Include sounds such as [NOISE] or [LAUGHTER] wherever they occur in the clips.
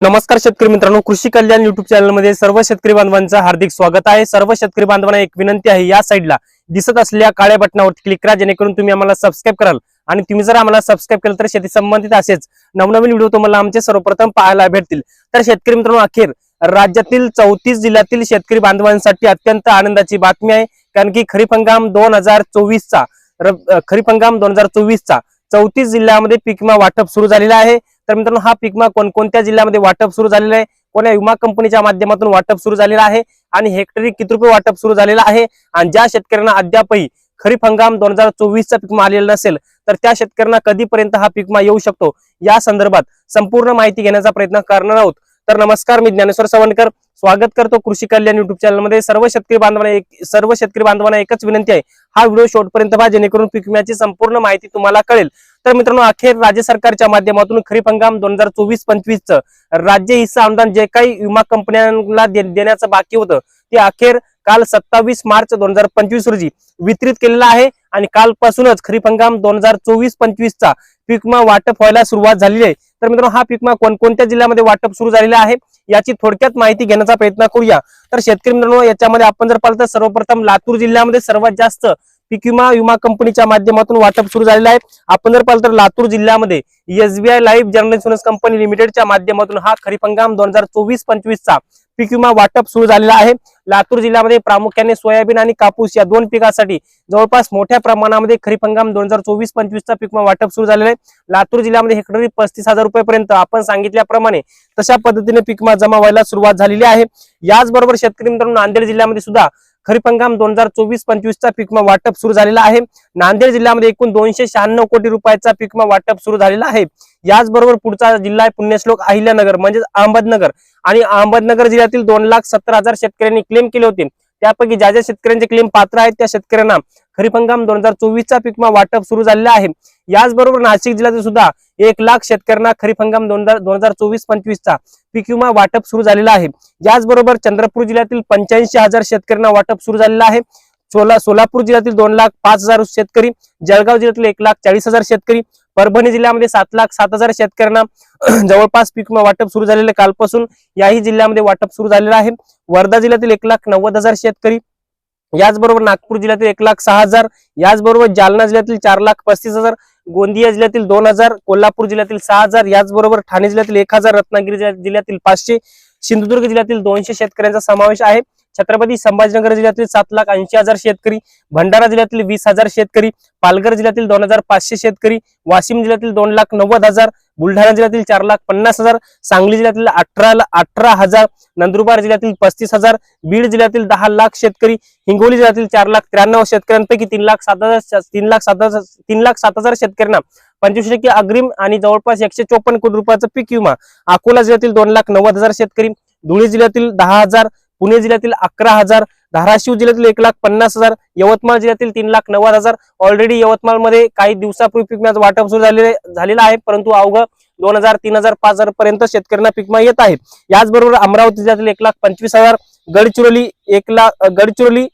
नमस्कार शेतकरी मित्रांनो कृषी कल्याण युट्यूब चॅनलमध्ये सर्व शेतकरी बांधवांचं हार्दिक स्वागत आहे. सर्व शेतकरी बांधवांना एक विनंती आहे या साईडला दिसत असलेल्या काळ्या बटनावरती क्लिक करा जेणेकरून तुम्ही आम्हाला सबस्क्राईब कराल. आणि तुम्ही जर आम्हाला सबस्क्राईब केलं तर शेती संबंधित असेच नवनवीन व्हिडिओ तुम्हाला आमचे सर्वप्रथम पाहायला भेटतील. तर शेतकरी मित्रांनो अखेर राज्यातील चौतीस जिल्ह्यातील शेतकरी बांधवांसाठी अत्यंत आनंदाची बातमी आहे. कारण की खरीप हंगाम दोन हजार चोवीसचा खरीप हंगाम दोन हजार चोवीसचा चौतीस जिल्ह्यामध्ये पीक विमा वाटप सुरू झालेला आहे. तर मित्रांनो हा पीक विमा कोणकोणत्या जिल्ह्यामध्ये वाटप सुरू झालेला आहे? कोण्या विमा कंपनीच्या माध्यमातून वाटप सुरू झालेला आहे? आणि हेक्टरी किती रुपये वाटप सुरू झालेला आहे? आणि ज्या शेतकऱ्यांना अद्यापही खरीप हंगाम दोन हजार चोवीसचा पीक विमा आलेला नसेल तर त्या शेतकऱ्यांना कधीपर्यंत हा पीक विमा येऊ शकतो? या संदर्भात संपूर्ण माहिती घेण्याचा प्रयत्न करणार आहोत. तर नमस्कार मी ज्ञानेश्वर सवणकर स्वागत करतो कृषी कल्याण युट्यूब चॅनलमध्ये सर्व शेतकरी बांधवांना एक सर्व शेतकरी बांधवांना एकच विनंती आहे. हा व्हिडिओ शेवटपर्यंत पहा जेणेकरून पीक विम्याची संपूर्ण माहिती तुम्हाला कळेल. तर मित्रांनो अखेर राज्य सरकारच्या माध्यमातून खरीप हंगाम दोन हजार चोवीस पंचवीसचं राज्य हिस्सा अनुदान जे काही विमा कंपन्यांना देण्याचं बाकी होतं ते अखेर काल सत्तावीस मार्च दोन हजार पंचवीस रोजी वितरित केलेलं आहे आणि कालपासूनच खरीप हंगाम दोन हजार चोवीस पंचवीसचा पीक विमा वाटप व्हायला सुरुवात झालेली आहे. तर मित्रांनो हा पीक विमा कोणकोणत्या जिल्ह्यामध्ये वाटप सुरू झालेला आहे याची थोडक्यात माहिती घेण्याचा प्रयत्न करूया. तर शेतकरी मित्रांनो याच्यामध्ये आपण जर पाहिलं तर सर्वप्रथम लातूर जिल्ह्यामध्ये सर्वात जास्त पीक विमा विमा कंपनीच्या माध्यमातून वाटप सुरू झालेलं आहे. आपण जर पाहिलं तर लातूर जिल्ह्यामध्ये SBI life general insurance company लिमिटेडच्या माध्यमातून हा खरीप हंगाम दोन हजार चोवीस पंचवीसचा पीक विमा वाटप सुरू झालेला आहे. लातूर जिल्ह्यामध्ये प्रामुख्याने सोयाबीन आणि कापूस या दोन पिकासाठी जवळपास मोठ्या प्रमाणामध्ये खरीप हंगाम दोन हजार चोवीस पंचवीसचा पीक विमा वाटप सुरू झालेला आहे. लातूर जिल्ह्यामध्ये हेक्टरी पस्तीस हजार रुपयेपर्यंत आपण सांगितल्याप्रमाणे तशा पद्धतीने पीक विमा जमा व्हायला सुरुवात झालेली आहे. याचबरोबर शेतकरी मित्रांनो नांदेड जिल्ह्यामध्ये सुद्धा खरीप हंगाम दोन हजार चोवीस पंचवीसचा पीक वाटप सुरू झालेला आहे. नांदेड जिल्ह्यामध्ये एकूण दोनशे शहाण्णव कोटी रुपयाचा पिकमा वाटप सुरू झालेला आहे. याचबरोबर पुढचा जिल्हा आहे पुण्यश्लोक अहिल्यानगर म्हणजेच अहमदनगर. आणि अहमदनगर जिल्ह्यातील दोन लाख सत्तर हजार शेतकऱ्यांनी क्लेम केले होते. त्यापैकी ज्या ज्या शेतकऱ्यांचे क्लेम पात्र आहेत त्या शेतकऱ्यांना खरीप हंगाम दोन हजार चोवीसचा पीक विमा वाटप सुरू झालेला आहे. याचबरोबर नाशिक जिल्ह्यातील सुद्धा एक लाख शेतकऱ्यांना खरीप हंगाम दोन हजार दोन हजार चोवीस पंचवीसचा पीक विमा वाटप सुरू झालेला आहे. याचबरोबर चंद्रपूर जिल्ह्यातील पंच्याऐंशी हजार शेतकऱ्यांना वाटप सुरू झालेला आहे. सोला सोलापूर जिल्ह्यातील दोन लाख पाच हजार शेतकरी जळगाव जिल्ह्यातील एक लाख चाळीस हजार शेतकरी परभणी जिल्ह्यामध्ये सात लाख सात हजार शेतकऱ्यांना [CLEARS THROAT] जवळपास पीक वाटप सुरू झालेलं कालपासून याही जिल्ह्यामध्ये वाटप सुरू झालेलं आहे. वर्धा जिल्ह्यातील एक लाख नव्वद हजार शेतकरी याचबरोबर नागपूर जिल्ह्यातील एक लाख सहा हजार याचबरोबर जालना जिल्ह्यातील चार लाख पस्तीस हजार गोंदिया जिल्ह्यातील दोन हजार कोल्हापूर जिल्ह्यातील सहा हजार याचबरोबर ठाणे जिल्ह्यातील एक हजार रत्नागिरी जिल्ह्यातील पाचशे सिंधुदुर्ग जिल्ह्यातील दोनशे शेतकऱ्यांचा समावेश आहे. छत्रपती संभाजीनगर जिल्ह्यातील सात लाख ऐंशी हजार शेतकरी भंडारा जिल्ह्यातील वीस हजार शेतकरी पालघर जिल्ह्यातील दोन हजार पाचशे शेतकरी वाशिम जिल्ह्यातील दोन लाख नव्वद हजार बुलढाणा जिल्ह्यातील चार लाख पन्नास हजार सांगली जिल्ह्यातील अठरा अठरा हजार नंदुरबार जिल्ह्यातील पस्तीस हजार बीड जिल्ह्यातील दहा लाख शेतकरी हिंगोली जिल्ह्यातील चार लाख त्र्याण्णव शेतकऱ्यांपैकी तीन लाख सात हजार तीन लाख सात हजार तीन लाख सात हजार शेतकऱ्यांना पंचवीस टक्के अग्रिम आणि जवळपास एकशे चोपन्न कोटी रुपयाचा पीक विमा अकोला जिल्ह्यातील दोन लाख नव्वद हजार शेतकरी धुळे जिल्ह्यातील दहा हजार पुणे जिल्ह्यातील अकरा हजार धाराशिव जिल्ह्यातील एक लाख पन्नास हजार यवतमाळ जिल्ह्यातील तीन लाख नव्वद हजार. ऑलरेडी यवतमाळमध्ये काही दिवसापूर्वी पीक वाटप सुरू झालेले झालेलं आहे परंतु अवघं दोन हजार तीन हजार पाच हजार पर्यंत शेतकऱ्यांना पिकमा येत आहे. याचबरोबर अमरावती जिल्ह्यातील एक लाख पंचवीस हजार गडचिरोली एक लाख गडचिरोली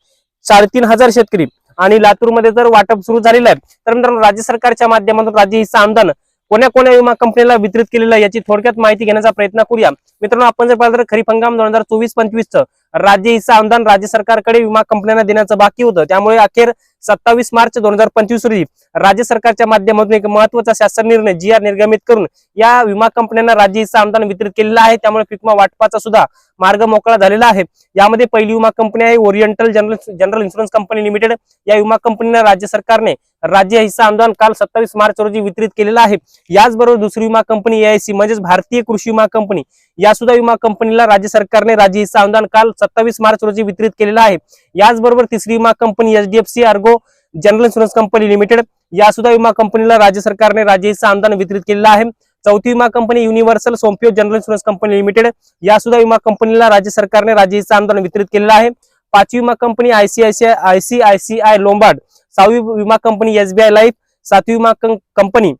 साडेतीन हजार शेतकरी. आणि लातूरमध्ये तर वाटप सुरू झालेलं आहे. तर मित्रांनो राज्य सरकारच्या माध्यमातून राज्य हिस्सा अनुदान कोण्या कोण्या विमा कंपनीला वितरित केलेला याची थोडक्यात माहिती घेण्याचा प्रयत्न करूया. मित्रांनो आपण जर पाहिलं तर खरीप हंगाम दोन हजार चोवीस पंचवीसचं राज्य हिस्सा अनुदान राज्य सरकारकडे विमा कंपन्यांना देण्याचं बाकी होतं. त्यामुळे अखेर सत्तावीस मार्च दोन हजार पंचवीस रोजी राज्य सरकारच्या माध्यमातून एक महत्त्वाचा शासन निर्णय जी आर निर्गमित करून या विमा कंपन्यांना राज्य हिस्सा अनुदान वितरित केलेलं आहे. त्यामुळे पिकमा विमा वाटपाचा सुद्धा मार्ग मोकळा झालेला आहे. यामध्ये पहिली विमा कंपनी आहे oriental general general insurance company limited. या विमा कंपनीला राज्य सरकारने राज्य हिस्सा आंदोलन काल सत्तावीस मार्च रोजी वितरित केलेलं आहे. याचबरोबर दुसरी विमा कंपनी एआयसी म्हणजेच भारतीय कृषी विमा कंपनी या सुद्धा विमा कंपनीला राज्य सरकारने राज्य हिस्सा अनुदान काल सत्तावीस मार्च रोजी वितरित केलेलं आहे. याचबरोबर तिसरी विमा company HDFC ERGO general insurance company limited या सुद्धा विमा कंपनीला राज्य सरकारने राज्य हिस्सा अनुदान वितरित केलेलं आहे. चौथी विमा company universal Sompo general insurance company limited या सुद्धा विमा कंपनीला राज्य सरकारने राज्य हिस्सा आंदोलन वितरित केलेलं आहे. पाचवी विमा कंपनी आयसीआयसीआय आयसीआयसीआय लोंबार्ड सहावी विमा कंपनी एसबीआय लाईफ सातवी विमा कं- company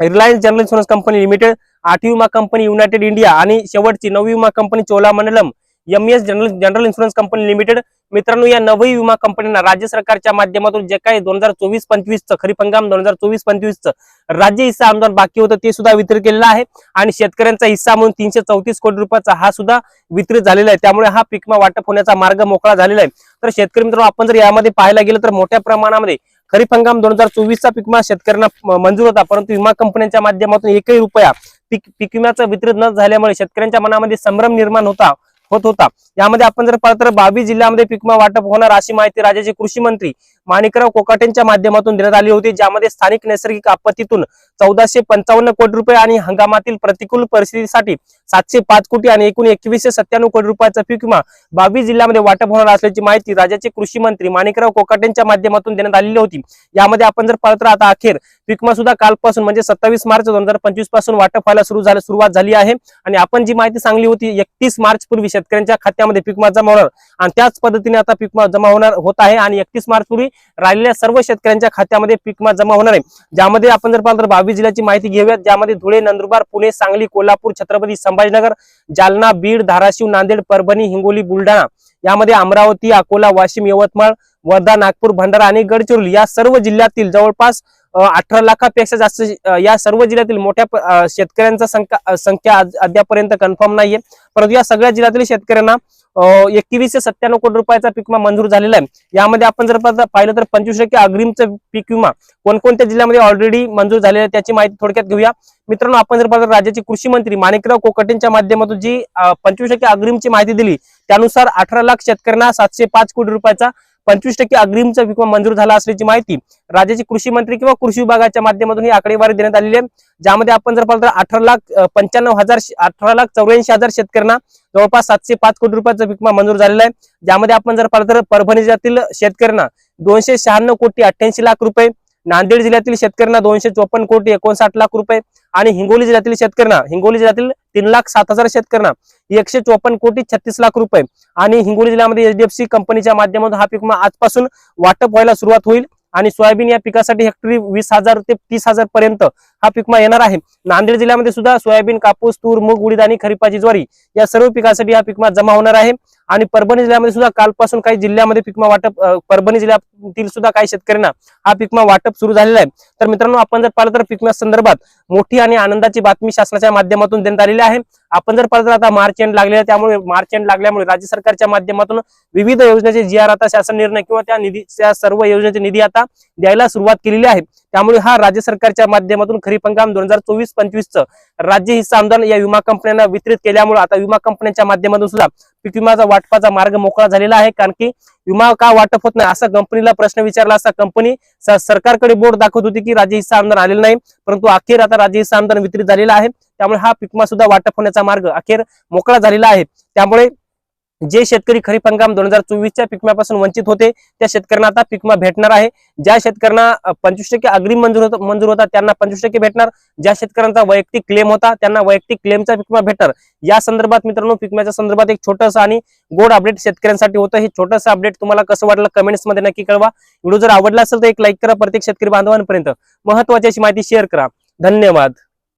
Reliance general insurance company limited आठवी विमा कंपनी युनायटेड इंडिया आणि शेवटची नववी विमा company Cholamandalam M S general general insurance company limited मित्रांनो या नवी विमा कंपन्यांना राज्य सरकारच्या माध्यमातून जे काही दोन हजार चोवीस पंचवीसचं खरीप हंगाम दोन हजार चोवीस पंचवीसचं राज्य हिस्सा आमदार बाकी होतं ते सुद्धा वितरित केलेलं आहे. आणि शेतकऱ्यांचा हिस्सा म्हणून तीनशे चौतीस कोटी रुपयाचा हा सुद्धा वितरित झालेला आहे. त्यामुळे हा पीक विमा वाटप होण्याचा मार्ग मोकळा झालेला आहे. तर शेतकरी मित्रांनो आपण जर यामध्ये पाहायला गेलं तर मोठ्या प्रमाणामध्ये खरीप हंगाम दोन हजार चोवीसचा पीक शेतकऱ्यांना मंजूर होता. परंतु विमा कंपन्यांच्या माध्यमातून एकही रुपया पीक पीक विम्याचं वितरित न झाल्यामुळे शेतकऱ्यांच्या मनामध्ये संभ्रम निर्माण होता. होत होता. यामध्ये आपण जर पाहिलं तर बावीस जिल्ह्यामध्ये पिकमा वाटप होणार अशी माहिती राज्याचे कृषी मंत्री माणिकराव कोकाटेंच्या माध्यमातून देण्यात आली होती. ज्यामध्ये स्थानिक नैसर्गिक आपत्तीतून चौदाशे पंचावन्न कोटी रुपये आणि हंगामातील प्रतिकूल परिस्थितीसाठी सातशे पाच कोटी आणि एकूण एकवीसशे सत्त्याण्णव कोटी रुपयाचा पीक विमा बावीस जिल्ह्यामध्ये वाटप होणार असल्याची माहिती राज्याचे कृषी मंत्री माणिकराव कोकाटेंच्या माध्यमातून देण्यात आलेली होती. यामध्ये आपण जर पाहिलं तर आता अखेर पिकमा सुद्धा कालपासून म्हणजे सत्तावीस मार्च दोन हजार पंचवीसपासून वाटप व्हायला सुरू झालं सुरुवात झाली आहे. आणि आपण जी माहिती सांगली होती एकतीस मार्च पूर्वी शेतकऱ्यांच्या खात्यामध्ये पीक जमा होणार आणि त्याच पद्धतीने आता पीक जमा होणार होत आहे. आणि एकतीस मार्च पूर्वी राहिलेल्या सर्व शेतकऱ्यांच्या खात्यामध्ये पीक जमा होणार आहे. ज्यामध्ये आपण जर पाहिलं तर बावीस जिल्ह्याची माहिती घेऊयात. ज्यामध्ये धुळे नंदुरबार पुणे सांगली कोल्हापूर छत्रपती संभाजीनगर जालना बीड धाराशिव नांदेड परभणी हिंगोली बुलढाणा यामध्ये अमरावती अकोला वाशिम यवतमाळ वर्धा नागपूर भंडारा आणि गडचिरोली या सर्व जिल्ह्यातील जवळपास अठरा लाखापेक्षा जास्त या सर्व जिल्ह्यातील मोठ्या शेतकऱ्यांचा संख्या संख्या अद्यापर्यंत कन्फर्म नाहीये. परंतु या सगळ्या जिल्ह्यातील शेतकऱ्यांना एकवीसशे सत्त्याण्णव कोटी रुपयाचा पीक विमा मंजूर झालेला आहे. यामध्ये आपण जर पाहिलं तर पंचवीस टक्के अग्रिमचं पीक विमा कोणकोणत्या जिल्ह्यामध्ये ऑलरेडी मंजूर झालेला आहे त्याची माहिती थोडक्यात घेऊया. मित्रांनो आपण जर पाहिलं राज्याचे कृषी मंत्री माणिकराव कोकटेंच्या माध्यमातून जी पंचवीस टक्के अग्रिमची माहिती दिली त्यानुसार अठरा लाख शेतकऱ्यांना सातशे पाच कोटी रुपयाचा पंचवीस टक्के अग्रिमचा पीक विमा मंजूर झाला असल्याची माहिती राज्याचे कृषी मंत्री किंवा कृषी विभागाच्या माध्यमातून ही आकडेवारी देण्यात आलेली आहे. ज्यामध्ये आपण जर पाहिलं तर अठरा लाख पंच्याण्णव हजार अठरा लाख चौऱ्याऐंशी हजार शेतकऱ्यांना जवळपास सातशे पाच कोटी रुपयाचा पीक विमा मंजूर झालेला आहे. ज्यामध्ये आपण जर पाहिलं तर परभणी जिल्ह्यातील शेतकऱ्यांना दोनशे शहाण्णव कोटी अठ्ठ्याऐंशी लाख रुपये नांदेड जिल्ह्यातील शेतकऱ्यांना दोनशे चोपन्न कोटी एकोणसाठ लाख रुपये आणि हिंगोली जिल्ह्यातील शेतकऱ्यांना हिंगोली जिल्ह्यातील तीन लाख सात हजार शेतकऱ्यांना एकशे चोपन्न कोटी छत्तीस लाख रुपये. आणि हिंगोली जिल्ह्यामध्ये एचडीएफसी कंपनीच्या माध्यमातून हा पीक विमा आजपासून वाटप व्हायला सुरुवात होईल. आणि सोयाबीन या पिकासाठी हेक्टरी वीस हजार ते तीस हजार पर्यंत हा पिकमा येणार आहे. नांदेड जिल्ह्यामध्ये सुद्धा सोयाबीन कापूस तूर मूग उडीद आणि खरीपाची ज्वारी या सर्व पिकासाठी हा पिकमा जमा होणार आहे. आणि परभणी जिल्ह्यामध्ये सुद्धा कालपासून काही जिल्ह्यामध्ये पिकमा वाटप परभणी जिल्ह्यातील सुद्धा काही शेतकऱ्यांना हा पिकमा वाटप सुरू झालेला आहे. तर मित्रांनो आपण जर पाहिलं तर पिकम्या संदर्भात मोठी आणि आनंदाची बातमी शासनाच्या माध्यमातून देण्यात आलेली आहे. आपण जर पाहिलं आता मार्च एंड लागले त्यामुळे मार्च एंड लागल्यामुळे राज्य सरकारच्या माध्यमातून विविध योजनेचे जी आर आता शासन निर्णय किंवा त्या निधी त्या सर्व योजनेचे निधी आता द्यायला सुरुवात केलेली आहे. त्यामुळे हा राज्य सरकारच्या माध्यमातून खरीप हंगाम दोन हजार चोवीस पंचवीसचं राज्य हिस्सा अनुदान या विमा कंपन्यांना वितरित केल्यामुळे आता विमा कंपन्यांच्या माध्यमातून सुद्धा पीक विमाचा वाटपाचा मार्ग मोकळा झालेला आहे. कारण की विमा का वाटप होत नाही? असा कंपनीला प्रश्न विचारला असता कंपनी सरकारकडे बोर्ड दाखवत होती की राज्य हिस्सा आमदार आलेलं नाही परंतु अखेर आता राज्य हिस्सा आमदार वितरित झालेला आहे. त्यामुळे हा पिकमा विमा सुद्धा वाटप होण्याचा मार्ग अखेर मोकळा झालेला आहे. त्यामुळे जे शेतकरी खरीप हंगाम दोन हजार चोवीसच्या पिकम्यापासून वंचित होते त्या शेतकऱ्यांना आता पिकमा भेटणार आहे. ज्या शेतकऱ्यांना पंचवीस टक्के अग्रिम मंजूर होता मंजूर होता त्यांना पंचवीस टक्के भेटणार. ज्या शेतकऱ्यांचा वैयक्तिक क्लेम होता त्यांना वैयक्तिक क्लेमचा पिकमा भेटणार. या संदर्भात मित्रांनो पिकम्याच्या संदर्भात एक छोटंसं आणि गोड अपडेट शेतकऱ्यांसाठी होतं. हे छोटंसं अपडेट तुम्हाला कसं वाटलं कमेंट्समध्ये नक्की कळवा. व्हिडिओ जर आवडला असेल तर एक लाईक करा प्रत्येक शेतकरी बांधवांपर्यंत. महत्वाची अशी माहिती शेअर करा. धन्यवाद.